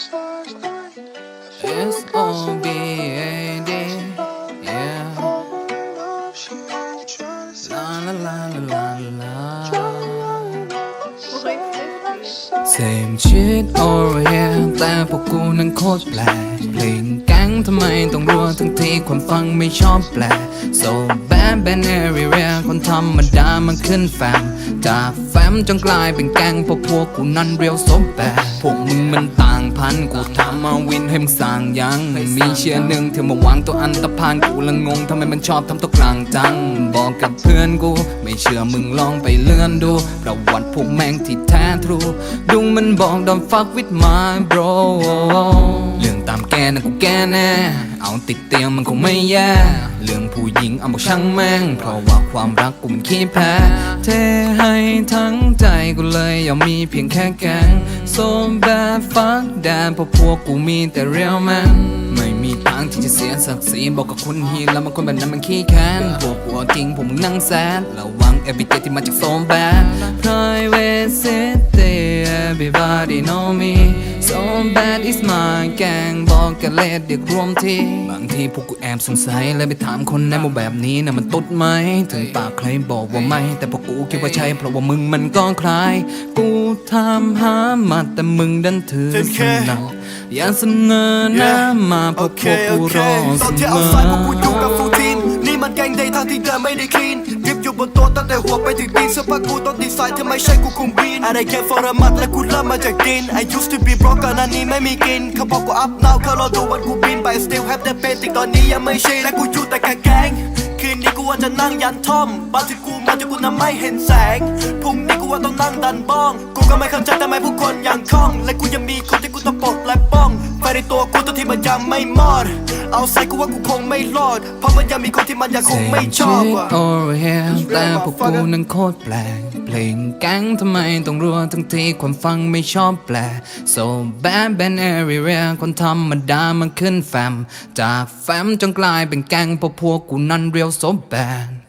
S O B A D yeah la la la la la la Same shit over here แต่พวกกูนั้นโคตรแปลกเพลงแก๊งทำไมต้องรัวทั้งที่คนฟังไม่ชอบแปลก So bad bad everywhere คนธรรมดามันขึ้นแฟมจากแฟมจนกลายเป็นแก๊งเพราะพวกกูนั้นเรียวสมแบพวกมึงมันตา งพันกูทำมาวินให้มึงสั่งยัง มีเชียร์หนึ่งที่มาวางตัวอันตรพานกูละงงทำไมมันชอบทำตัวกลางจัง บอกกับเพื่อนกู ไม่เชื่อมึงลองไปเลื่อนดู ประวัติพวกแม่งที่แท้ทรูดุงมันบอก don't fuck with my bro เรื่องตามแกนะกูแกแน่ เอาติดเตียงมันคงไม่แย่ เรื่องผู้หญิงเอาบอกช่างแม่ง เพราะว่าความรักกูมันขี้แพ้เทให้ทั้งใจกูเลยยอมมีเพียงแค่แกง so bad fuck that เพราะพวกกูมีแต่ real man ไม่มีทางที่จะเสียศักดิ์ศรีบอกกับคนฮีแล้วมันคนแบบนั้นมันขี้แค้นพวกกูเอาจริงผมมึงนั่งแซดระวัง every day ที่มาจากโซมแบด private city everybody know me so bad is my gang บอกกันเลดเด็กรวมทีบางทีพวกกูแอบสงสัยเลยไปถามคนในหมู่แบบนี้นะมันตุ๊ดไหม ถึงปากใครบอกว่าไม่ แต่พวกกูคิดว่าใช่เพราะว่ามึงมันก็คล้าย กูทำหามาแต่มึงดันถือสนับอย่าเสนอหน้ามาเพโอราะพเควกโอกูเครอตเสอนที่มเอ มันแกงเดย์ทางที่เดินไม่ได้คลีนดิฟอยู่บนโต๊ะตั้งแต่หัวไปถึงตีนเสื้อผ้ากูต้องดีไซน์ที่ไม่ใช่กูคุมบีนอะไรแค่ฟอร์มัตและกูเริ่มมาจากดิน I used to be broke ก่อนหน้านี้ไม่มีกินเขาบอกกู up now เขารอดูวันกูบิน but I still have the pain ที่ตอนนี้ยังไม่ชินและกูอยู่แต่กับแกงคืนนี้กูว่าจะนั่งยันท่อมบ้านที่กูมาที่กูนั้นไม่เห็นแสงพรุ่งนี้กูว่าต้องนั่งดันบ้อง ก็ไม่เข้าใจทำไมผู้คนยังคล่อง และกูยังมีคนที่กูต้องปกและป้องไฟในตัวกูตัวที่มันยังไม่มอด เอาใส่กูว่ากูคงไม่รอด เพราะมันยังมีคนที่มันยังคงไม่ชอบว่ะโอเวอร์เฮแต่พวกกูนั้นโคตรแปลก เพลงแก๊งทำไมต้องรัวทั้งที่คนฟังไม่ชอบแปล so bad bad everywhere คนธรรมดามันขึ้นแฟม จากแฟมจนกลายเป็นแก๊งพราะพวกกูนั้นเรียว so bad